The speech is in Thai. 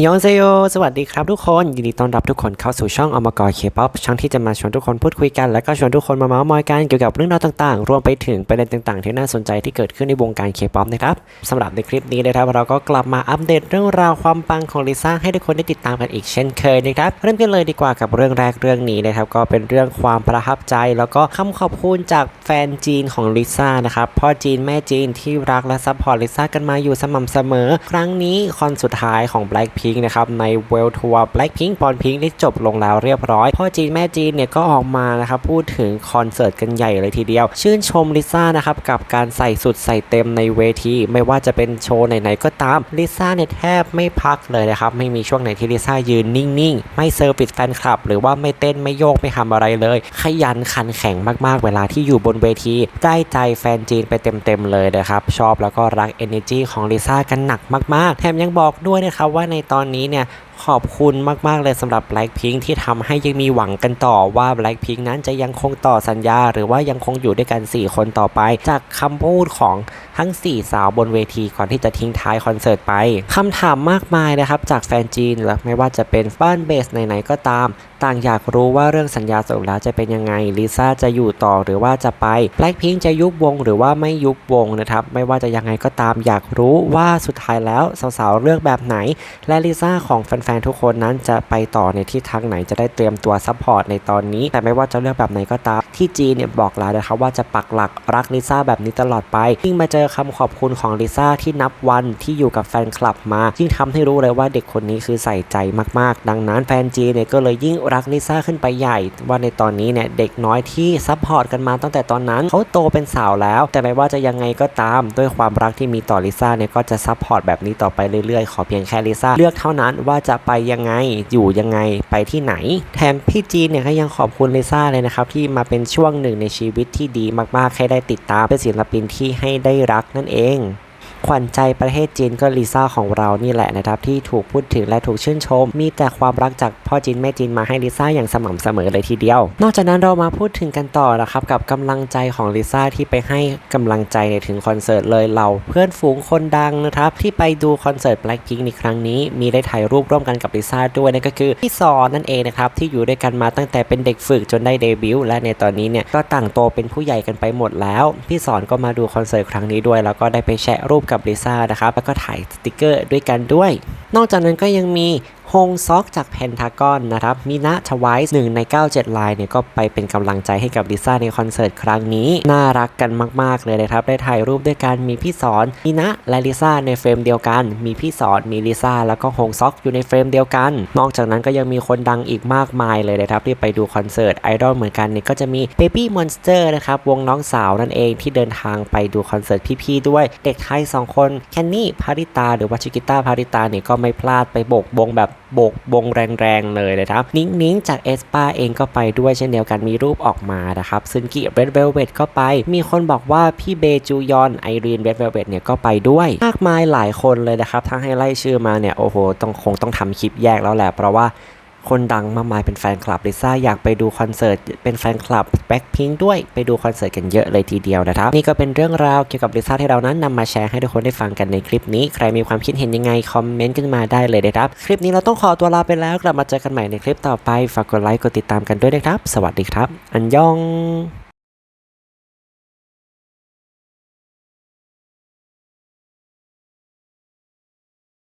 ยอนเซโยสวัสดีครับทุกคน ยินดีต้อนรับทุกคนเข้าสู่ช่องอมกรเคป๊อปช่องที่จะมาชวนทุกคนพูดคุยกัน และก็ชวนทุกคนมาเมาส์มอยกันเกี่ยวกับเรื่องราวต่างๆ รวมไปถึงประเด็นต่างๆ ที่น่าสนใจที่เกิดขึ้นในวงการเคป๊อปนะครับสำหรับในคลิปนี้นะครับเราก็กลับมาอัปเดตเรื่องราวความปังของลิซ่าให้ทุกคนได้ติดตามกันอีกเช่นเคยนะครับเริ่มกันเลยดีกว่ากับเรื่องแรกเรื่องนี้นะครับก็เป็นเรื่องความประทับใจ แล้วก็คำขอบคุณจากแฟนจีนของลิซ่านะครับพ่อจีนแม่จีนที่รักและซัพพอร์ตลิซ่ากันมาอยู่สม่ำเสมอ ครั้งนี้คอนสุดท้ายของ Blackpink นะครับใน World Tour Blackpink ปอนพิงได้จบลงแล้วเรียบร้อย พ่อจีนแม่จีนเนี่ยก็ออกมานะครับพูดถึงคอนเสิร์ตกันใหญ่เลยทีเดียว ชื่นชมลิซ่านะครับกับการใส่สุดใส่เต็มในเวที ไม่ว่าจะเป็นโชว์ไหนๆก็ตามลิซ่าเนี่ยแทบไม่พักเลยนะครับไม่มีช่วงไหนที่ลิซ่ายืนนิ่งๆ ไม่เซอร์วิสแฟนคลับ หรือว่าไม่เต้นไม่โยกไม่ทำอะไรเลย ขยันขันแข็งมากๆ เวลาที่อยู่บนเวทีได้ใจแฟนจีนไปเต็มๆเลยนะครับชอบแล้วก็รัก energy ของลิซ่ากันหนักมากๆ แถมยังบอกด้วยนะครับว่าในตอนนี้เนี่ยขอบคุณมาก ๆ เลยสำหรับ Blackpink ที่ทำให้ยังมีหวังกันต่อว่า Blackpink นั้นจะยังคงต่อสัญญา หรือว่ายังคงอยู่ด้วยกัน 4 คนต่อไป จากคำพูดของทั้ง 4 สาวบนเวทีก่อนที่จะทิ้งท้ายคอนเสิร์ตไปคำถามมากมายนะครับ จากแฟนจีนและไม่ว่าจะเป็นบ้านเบสไหน ๆ ก็ตาม ต่างอยากรู้ว่าเรื่องสัญญาสรุปแล้วจะเป็นยังไงลิซ่าจะอยู่ต่อหรือว่าจะไป Blackpink จะยุบวงหรือว่าไม่ยุบวงนะครับไม่ว่าจะยังไงก็ตามอยากรู้ว่าสุดท้ายแล้วสาวๆเลือกแบบไหนและลิซ่าของแฟนๆทุกคนนั้นจะไปต่อในทิศทางไหนจะได้เตรียมตัวซัพพอร์ตในตอนนี้ แต่ไม่ว่าจะเลือกแบบไหนก็ตาม ที่จีนเนี่ยบอกแล้วนะครับว่าจะปักหลักรักลิซ่าแบบนี้ตลอดไปยิ่งมาเจอคำขอบคุณของลิซ่าที่นับวันที่อยู่กับแฟนคลับมายิ่งทำให้รู้เลยว่าเด็กคนนี้คือใส่ใจมากๆ ดังนั้นแฟนจีนเนี่ยก็เลยยิ่งรักลิซ่าขึ้นไปใหญ่ ว่าในตอนนี้เนี่ยเด็กน้อยที่ซัพพอร์ตกันมาตั้งแต่ตอนนั้นเขาโตเป็นสาวแล้ว แต่ไม่ว่าจะยังไงก็ตาม ด้วยความรักที่มีต่อลิซ่าเนี่ยก็จะซัพพอร์ตแบบนี้ต่อไปเรื่อยๆ ขอเพียงแค่ลิซ่าเลือกเท่านั้นว่าจะไปยังไงอยู่ยังไงไปที่ไหน แถมพี่จีนเนี่ยก็ยังขอบคุณลิซ่าเลยนะครับที่มาเป็นช่วงหนึ่งในชีวิตที่ดีมากๆ ให้ได้ติดตามเป็นศิลปินที่ให้ได้รักนั่นเอง ขวัญใจประเทศจีนก็ลิซ่าของเรานี่แหละนะครับที่ถูกพูดถึงและถูกชื่นชม มีแต่ความรักจากพ่อจีนแม่จีนมาให้ลิซ่าอย่างสม่ำเสมอเลยทีเดียว นอกจากนั้นเรามาพูดถึงกันต่อนะครับกับกำลังใจของลิซ่าที่ไปให้กำลังใจในถึงคอนเสิร์ตเลยเราเพื่อนฝูงคนดังนะครับที่ไปดูคอนเสิร์ต Blackpink ในครั้งนี้ มีได้ถ่ายรูปร่วมกันกับลิซ่าด้วยนั่นก็คือพี่ซอนนั่นเองนะครับที่อยู่ด้วยกันมาตั้งแต่เป็นเด็กฝึกจนได้เดบิวต์และในตอนนี้เนี่ยก็ต่างโตเป็นผู้ใหญ่กันไปหมดแล้ว พี่สอนก็มาดูคอนเสิร์ตครั้งนี้ด้วย แล้วก็ได้ไปแชร์รูปกับลิซ่านะครับแล้วก็ถ่ายสติกเกอร์ด้วยกันด้วย นอกจากนั้นก็ยังมี ฮงซอกจากเพนทากอนนะครับมินะชไวส์หนึ่งใน 97 ลายเนี่ยก็ไปเป็นกำลังใจให้กับลิซ่าในคอนเสิร์ตครั้งนี้ น่ารักกันมาก ๆ เลยนะครับ ได้ถ่ายรูปด้วยกันมีพี่สอนมินะและลิซ่าในเฟรมเดียวกัน มีพี่สอนมีลิซ่าแล้วก็ฮงซอกอยู่ในเฟรมเดียวกัน นอกจากนั้นก็ยังมีคนดังอีกมากมายเลยนะครับที่ไปดูคอนเสิร์ตไอดอลเหมือนกันเนี่ยก็จะมี Baby Monster นะครับวงน้องสาวนั่นเองที่เดินทางไปดูคอนเสิร์ตพี่ๆด้วยเด็กไทยสองคนแคนนี่พาริตาหรือว่าชิกิต้าพาริตาเนี่ยก็ไม่พลาดไปโบกบงแบบ บกบงแรงๆเลยนะครับนิ้งนิ้งจากเอสปาเองก็ไปด้วยเช่นเดียวกันมีรูปออกมานะครับซึนกิเรดเวลเวตก็ไป มีคนบอกว่าพี่เบจูยอนไอรีนเรดเวลเวตเนี่ยก็ไปด้วยมากมายหลายคนเลยนะครับถ้าให้ไล่ชื่อมาเนี่ยโอ้โหต้องคงต้องทำคลิปแยกแล้วแหละเพราะว่า คนดังมากมายเป็นแฟนคลับลิซ่าอยากไปดูคอนเสิร์ตเป็นแฟนคลับแบ็คพิงด้วยไปดูคอนเสิร์ตกันเยอะเลยทีเดียวนะครับ นี่ก็เป็นเรื่องราวเกี่ยวกับลิซ่าที่เรานั้นนำมาแชร์ให้ทุกคนได้ฟังกันในคลิปนี้ ใครมีความคิดเห็นยังไง คอมเมนต์กันมาได้เลยนะครับ คลิปนี้เราต้องขอตัวลาไปแล้วกลับมาเจอกันใหม่ในคลิปต่อไปฝากกดไลค์กดติดตามกันด้วยนะครับ สวัสดีครับ อันยอง